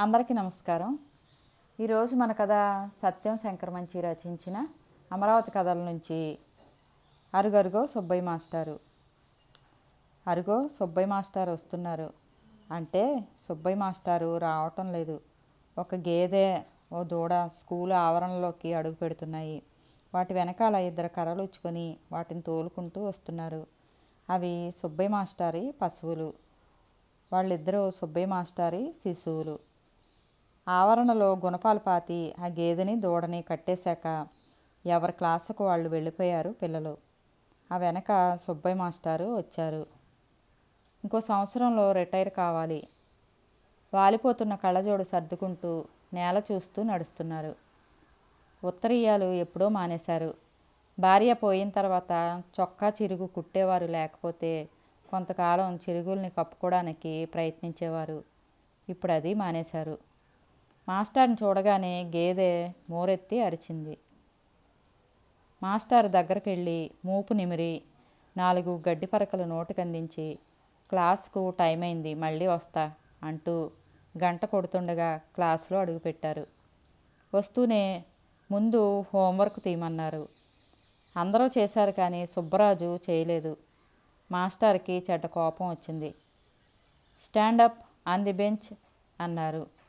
అందరికీ నమస్కారం. ఈరోజు మన కథ సత్యం శంకర మంచి రచించిన అమరావతి కథల నుంచి అరుగరుగో సుబ్బయ్య మాస్టారు. అరుగో సుబ్బయ్య మాస్టారు వస్తున్నారు. అంటే సుబ్బయ్య మాస్టారు రావటం లేదు. ఒక గేదె ఓ దూడ స్కూల్ ఆవరణలోకి అడుగు పెడుతున్నాయి. వాటి వెనకాల ఇద్దరు కర్రలు ఉచ్చుకొని వాటిని తోలుకుంటూ వస్తున్నారు. అవి సుబ్బయ్య మాస్టారి పశువులు. వాళ్ళిద్దరూ సుబ్బయ్య మాస్టారి శిశువులు. ఆవరణలో గుణపాలు పాతి ఆ గేదెని దూడని కట్టేశాక ఎవరి క్లాసుకు వాళ్ళు వెళ్ళిపోయారు పిల్లలు. ఆ వెనక సుబ్బయ్య మాస్టారు వచ్చారు. ఇంకో సంవత్సరంలో రిటైర్ కావాలి. వాలిపోతున్న కళ్ళజోడు సర్దుకుంటూ నేల చూస్తూ నడుస్తున్నారు. ఉత్తరీయాలు ఎప్పుడో మానేశారు. భార్య పోయిన తర్వాత చొక్కా చిరుగు కుట్టేవారు లేకపోతే కొంతకాలం చిరుగుల్ని కప్పుకోవడానికి ప్రయత్నించేవారు. ఇప్పుడు అది మానేశారు. మాస్టర్ని చూడగానే గేదె మోరెత్తి అరిచింది. మాస్టర్ దగ్గరికి వెళ్ళి మూపు నిమిరి నాలుగు గడ్డి పరకలు నోటికందించి క్లాస్కు టైం అయింది మళ్ళీ వస్తా అంటూ గంట కొడుతుండగా క్లాసులో అడుగుపెట్టారు. వస్తూనే ముందు హోంవర్క్ తీయమన్నారు. అందరూ చేశారు కానీ సుబ్బరాజు చేయలేదు. మాస్టర్కి చెడ్డ కోపం వచ్చింది. స్టాండప్ ఆన్ ది బెంచ్ అన్నారు.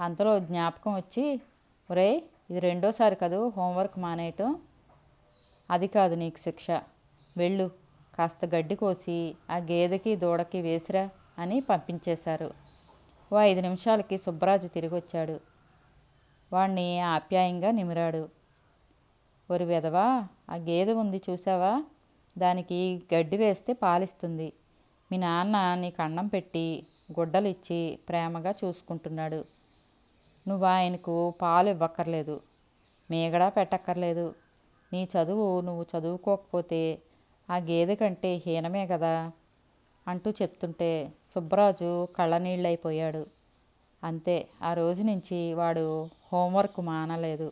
అంతలో జ్ఞాపకం వచ్చి ఒరే ఇది రెండోసారి కదూ హోంవర్క్ మానేయటం? అది కాదు నీకు శిక్ష. వెళ్ళు. కాస్త గడ్డి కోసి ఆ గేదెకి దూడకి వేసిరా అని పంపించేశారు. ఓ ఐదు నిమిషాలకి సుబ్బరాజు తిరిగి వచ్చాడు వాణ్ణి ఆప్యాయంగా నిమిరాడు. ఒరి విధవా ఆ గేదె ఉంది చూసావా దానికి గడ్డి వేస్తే పాలిస్తుంది. మీ నాన్న నీకు అన్నం పెట్టి గుడ్డలిచ్చి ప్రేమగా చూసుకుంటున్నాడు. నువ్వు ఆయనకు పాలు ఇవ్వక్కర్లేదు. మీగడా పెట్టక్కర్లేదు. నీ చదువు నువ్వు చదువుకోకపోతే ఆ గేదె కంటే హీనమే కదా అంటూ చెప్తుంటే సుబ్బరాజు కళ్ళనీళ్ళైపోయాడు. అంతే ఆ రోజు నుంచి వాడు హోంవర్క్ మానలేదు.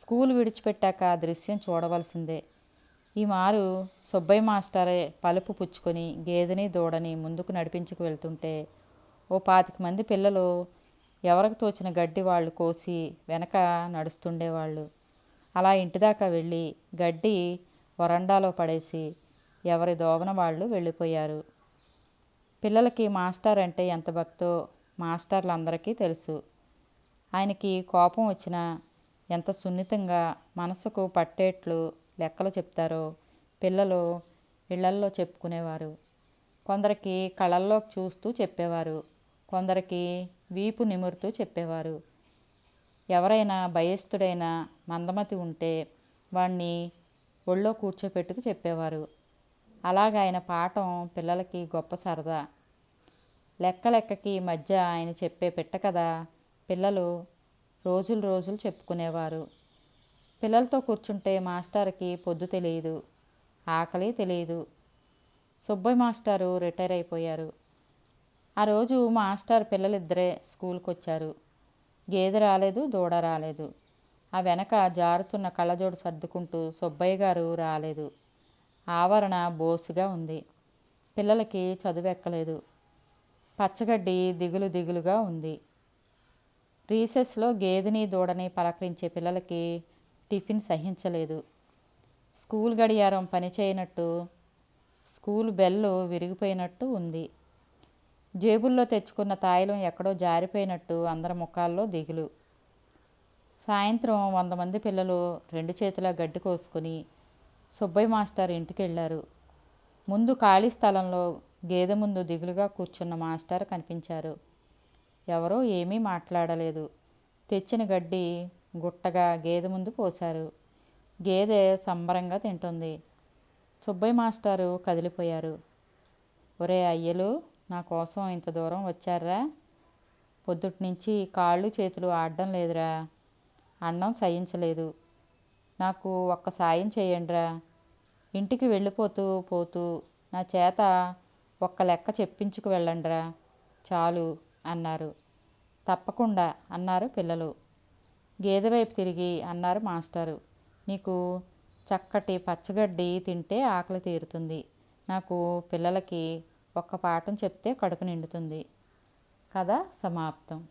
స్కూల్ విడిచిపెట్టాక ఆ దృశ్యం చూడవలసిందే. ఈ మారు సుబ్బయ్య మాస్టరే పలుపు పుచ్చుకొని గేదెని దూడని ముందుకు నడిపించుకు వెళ్తుంటే ఓ పాతిక మంది పిల్లలు ఎవరికి తోచిన గడ్డి వాళ్ళు కోసి వెనక నడుస్తుండేవాళ్ళు. అలా ఇంటిదాకా వెళ్ళి గడ్డి వరండాలో పడేసి ఎవరి దోవన వాళ్ళు వెళ్ళిపోయారు. పిల్లలకి మాస్టర్ అంటే ఎంత భక్తో మాస్టర్లందరికీ తెలుసు. ఆయనకి కోపం వచ్చినా ఎంత సున్నితంగా మనసుకు పట్టేట్లు లెక్కలు చెప్తారో పిల్లలు ఇళ్ళల్లో చెప్పుకునేవారు. కొందరికి కళల్లో చూస్తూ చెప్పేవారు. కొందరికి వీపు నిమురుతూ చెప్పేవారు. ఎవరైనా భయస్థుడైన మందమతి ఉంటే వాణ్ణి ఒళ్ళో కూర్చోపెట్టుకు చెప్పేవారు. అలాగ ఆయన పాఠం పిల్లలకి గొప్ప సరదా. లెక్క లెక్కకి మధ్య ఆయన చెప్పే పెట్ట కదా పిల్లలు రోజులు రోజులు చెప్పుకునేవారు. పిల్లలతో కూర్చుంటే మాస్టర్కి పొద్దు తెలియదు ఆకలి తెలియదు సుబ్బయ్య మాస్టారు రిటైర్ అయిపోయారు. ఆ రోజు మాస్టర్ పిల్లలిద్దరే స్కూల్కి వచ్చారు గేదె రాలేదు దూడ రాలేదు. ఆ వెనక జారుతున్న కళ్ళజోడు సర్దుకుంటూ సుబ్బయ్య గారు రాలేదు. ఆవరణ బోసుగా ఉంది. పిల్లలకి చదువెక్కలేదు. పచ్చగడ్డి దిగులు దిగులుగా ఉంది. రీసెస్లో గేదెని దూడని పలకరించే పిల్లలకి టిఫిన్ సహించలేదు. స్కూల్ గడియారం పనిచేయనట్టు స్కూల్ బెల్లు విరిగిపోయినట్టు ఉంది. జేబుల్లో తెచ్చుకున్న తాయిలం ఎక్కడో జారిపోయినట్టు అందరి ముఖాల్లో దిగులు. సాయంత్రం వంద మంది పిల్లలు రెండు చేతుల గడ్డి కోసుకుని సుబ్బయ్య మాస్టర్ ఇంటికి వెళ్ళారు ముందు ఖాళీ స్థలంలో గేదె ముందు దిగులుగా కూర్చున్న మాస్టర్ కనిపించారు. ఎవరో ఏమీ మాట్లాడలేదు. తెచ్చిన గడ్డి గుట్టగా గేదె ముందు పోశారు. గేదె సంబరంగా తింటుంది. సుబ్బయ్య మాస్టారు కదిలిపోయారు. ఒరే అయ్యలు నా కోసం ఇంత దూరం వచ్చారా పొద్దుటి నుంచి కాళ్ళు చేతులు ఆడడం లేదురా. అన్నం సహించలేదు. నాకు ఒక్క సాయం చేయండిరా. ఇంటికి వెళ్ళిపోతూ పోతూ నా చేత ఒక్క లెక్క చెప్పించుకు వెళ్ళండిరా. చాలు అన్నారు. తప్పకుండా అన్నారు పిల్లలు. గేదె వైపు తిరిగి అన్నారు మాస్టారు. నీకు చక్కటి పచ్చగడ్డి తింటే ఆకలి తీరుతుంది. నాకు పిల్లలకి ఒక్క పాఠం చెప్తే కడుపు నిండుతుంది. కథ సమాప్తం.